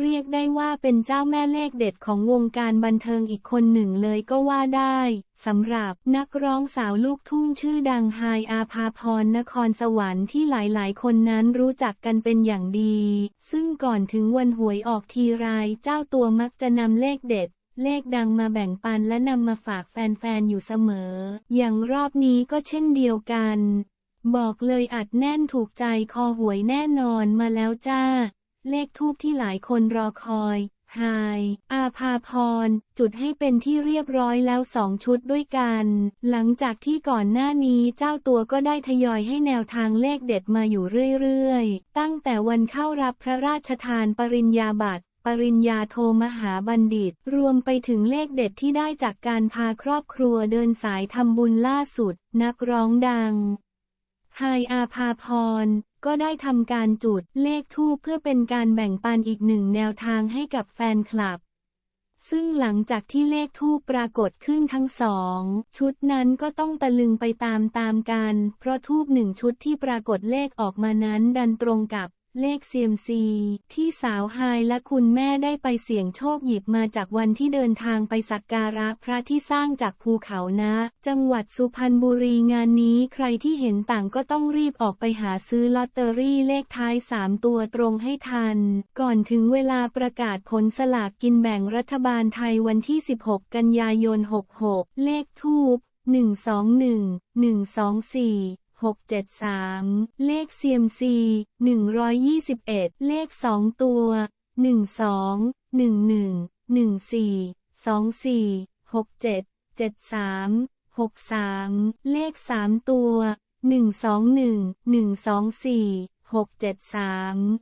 เรียกได้ว่าเป็นเจ้าแม่เลขเด็ดของวงการบันเทิงอีกคนหนึ่งเลยก็ว่าได้สำหรับนักร้องสาวลูกทุ่งชื่อดังไฮอาภาพรนครสวรรค์ที่หลายๆ คนนั้นรู้จักกันเป็นอย่างดี ซึ่งก่อนถึงวันหวยออกทีไรเจ้าตัวมักจะนำเลขเด็ดเลขดังมาแบ่งปันและนำมาฝากแฟน ๆ อยู่เสมอ อย่างรอบนี้ก็เช่นเดียวกัน บอกเลยอัดแน่นถูกใจคอหวยแน่นอนมาแล้วจ้า เลขทูบที่หลายคนรอคอยไฮอาภาพร จุดให้เป็นที่เรียบร้อยแล้วสองชุดด้วยกัน หลังจากที่ก่อนหน้านี้เจ้าตัวก็ได้ทยอยให้แนวทางเลขเด็ดมาอยู่เรื่อยๆ ตั้งแต่วันเข้ารับพระราชทานปริญญาบัตรปริญญาโทมหาบัณฑิต รวมไปถึงเลขเด็ดที่ได้จากการพาครอบครัวเดินสายทำบุญล่าสุด นักร้องดัง ไฮอาภาพร ก็ได้ทำการจุดเลขทูปเพื่อเป็นการแบ่งปันอีกหนึ่งแนวทางให้กับแฟนคลับ ซึ่งหลังจากที่เลขทูปปรากฏขึ้นทั้งสอง ชุดนั้นก็ต้องตะลึงไปตามตามกัน เพราะทูปหนึ่งชุดที่ปรากฏเลขออกมานั้นดันตรงกับ เลขเซียมซี ที่สาวไฮและคุณแม่ได้ไปเสี่ยงโชคหยิบมาจากวันที่เดินทางไปสักการะพระที่สร้างจากภูเขานะ จังหวัดสุพรรณบุรีงานนี้ใครที่เห็นต่างก็ต้องรีบออกไปหาซื้อลอตเตอรี่เลขท้าย 3 ตัวตรงให้ทัน ก่อนถึงเวลาประกาศผลสลากกินแบ่งรัฐบาลไทยวันที่ 16 กันยายน 66 เลขทูป121 124 673 เลขเซียมซี 121 เลข 2 ตัว 12 11 14 24 67 73 63 เลข 3 ตัว 121 124 673